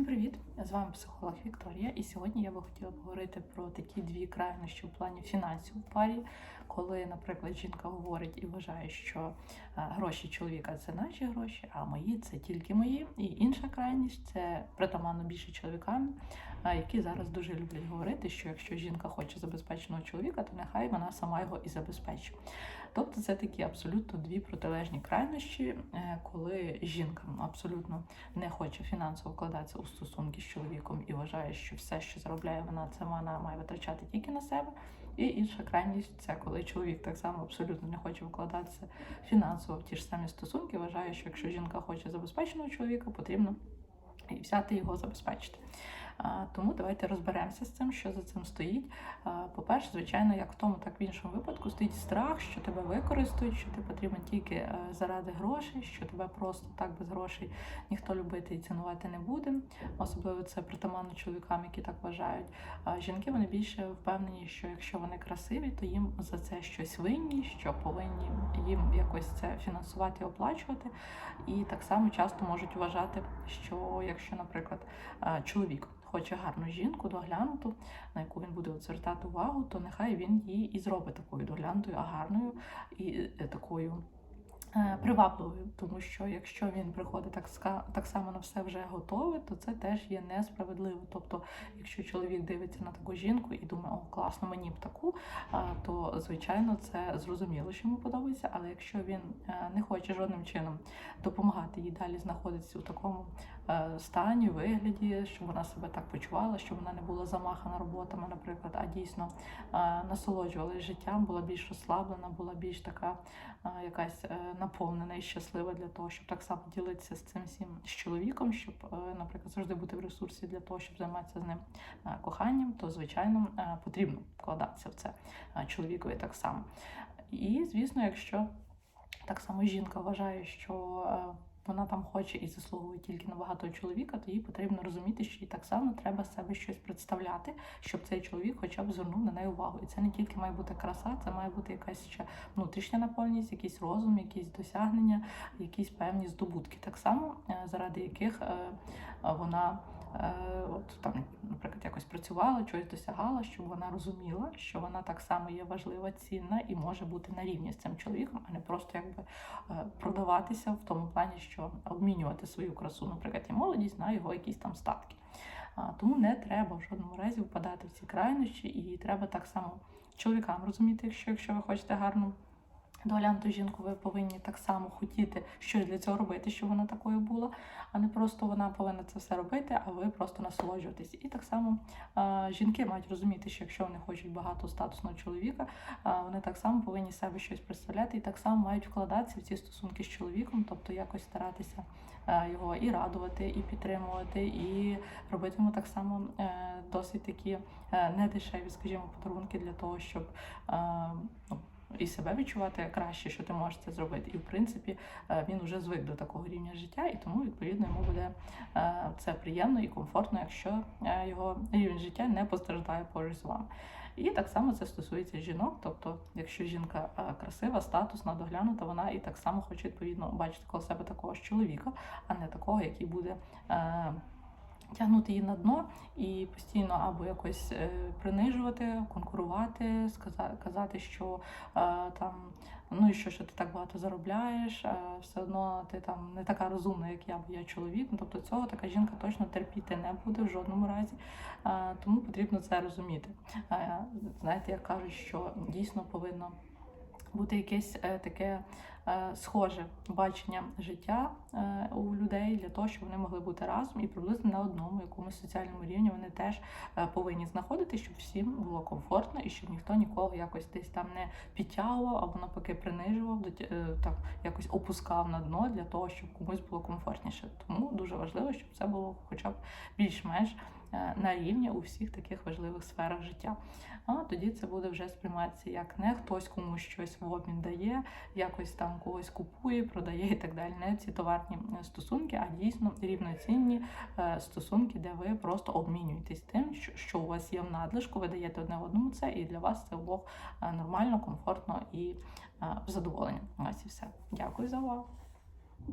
Всім привіт! З вами психолог Вікторія. І сьогодні я би хотіла поговорити про такі дві крайнощі в плані фінансів у парі, коли, наприклад, жінка говорить і вважає, що е, гроші чоловіка це наші гроші, а мої це тільки мої. І інша крайність це притаманно більше чоловікам, е, які зараз дуже люблять говорити, що якщо жінка хоче забезпеченого чоловіка, то нехай вона сама його і забезпечить. Тобто це такі абсолютно дві протилежні крайнощі, е, коли жінка абсолютно не хоче фінансово вкладатися у стосунки чоловіком і вважає, що все, що заробляє вона, це вона має витрачати тільки на себе. І інша крайність це коли чоловік так само абсолютно не хоче вкладатися фінансово в ті ж самі стосунки, вважає, що якщо жінка хоче забезпеченого чоловіка, потрібно і взяти його забезпечити. Тому давайте розберемося з цим, що за цим стоїть. По-перше, звичайно, як в тому, так в іншому випадку стоїть страх, що тебе використають, що ти потрібен тільки е, заради грошей, що тебе просто так без грошей ніхто любити і цінувати не буде. Особливо це притаманно чоловікам, які так вважають. Жінки вони більше впевнені, що якщо вони красиві, то їм за це щось винні, що повинні їм якось це фінансувати оплачувати. І так само часто можуть вважати, що якщо, наприклад, чоловік хоче гарну жінку, доглянуту, на яку він буде звертати увагу, то нехай він її і зробить такою доглянутою, а гарною і е, такою. Е, привабливою, тому що якщо він приходить так так само на все вже готове, то це теж є несправедливо. Тобто, якщо чоловік дивиться на таку жінку і думає, о, класно, мені б таку, то звичайно це зрозуміло, що йому подобається. Але якщо він е, не хоче жодним чином допомагати їй далі знаходитися у такому стані, вигляді, щоб вона себе так почувала, щоб вона не була замахана роботами, наприклад, а дійсно насолоджувалася життям, була більш розслаблена, була більш така якась наповнена і щаслива для того, щоб так само ділитися з цим всім з чоловіком, щоб, е, наприклад, завжди бути в ресурсі для того, щоб займатися з ним е, коханням, то звичайно е, потрібно вкладатися в це чоловікові так само. І звісно, якщо так само жінка вважає, що вона там хоче і заслуговує тільки на багатого чоловіка, то їй потрібно розуміти, що їй так само треба себе щось представляти, щоб цей чоловік хоча б звернув на неї увагу. І це не тільки має бути краса, це має бути якась ще внутрішня наповність, якийсь розум, якісь досягнення, якісь певні здобутки, так само е, заради яких е, вона. Е, от там, наприклад, якось працювала, щось досягала, щоб вона розуміла, що вона так само є важлива, цінна і може бути на рівні з цим чоловіком, а не просто якби е, продаватися в тому плані, що обмінювати свою красу, наприклад, і молодість на його якісь там статки. Тому не треба в жодному разі впадати в ці крайнощі, і треба так само чоловікам розуміти, що якщо ви хочете гарну доглянуту жінку, ви повинні так само хотіти щось для цього робити, щоб вона такою була, а не просто вона повинна це все робити, а ви просто насолоджуватись. І так само а, жінки мають розуміти, що якщо вони хочуть багато статусного чоловіка, а, вони так само повинні себе щось представляти і так само мають вкладатися в ці стосунки з чоловіком, тобто якось старатися а, його і радувати, і підтримувати, і робити йому так само е, досить такі е, недешеві, скажімо, подарунки для того, щоб ну, і себе відчувати краще, що ти можеш це зробити. І в принципі е, він вже звик до такого рівня життя, і тому відповідно йому буде е, це приємно і комфортно, якщо е, його рівень життя не постраждає поруч з вами. І так само це стосується жінок. Тобто, якщо жінка красива, статусна, доглянута, вона і так само хоче відповідно бачити коло себе такого ж чоловіка, а не такого, який буде тягнути її на дно і постійно або якось е, принижувати, конкурувати, сказати, казати, що е, там ну і що, що ти так багато заробляєш, е, все одно ти там не така розумна, як я, бо я чоловік. Ну, тобто цього така жінка точно терпіти не буде в жодному разі. Тому потрібно це розуміти. Знаєте, як кажуть, що дійсно повинно бути якесь таке. Е, схоже бачення життя е, у людей для того, щоб вони могли бути разом і приблизно на одному якомусь соціальному рівні вони теж е, повинні знаходити, щоб всім було комфортно і щоб ніхто нікого якось десь там не підтягував або навпаки принижував, так якось опускав на дно для того, щоб комусь було комфортніше. Тому дуже важливо, щоб це було хоча б більш-менш. Е, на рівні у всіх таких важливих сферах життя. А тоді це буде вже сприйматися як не хтось комусь щось в обмін дає, якось там когось купує, продає і так далі. Не ці товарні е, стосунки, а дійсно рівноцінні е, стосунки, де ви просто обмінюєтесь тим, що у вас є в надлишку, ви даєте одне одному це, і для вас це обох нормально, комфортно і задоволення. Ось і все. Дякую за увагу.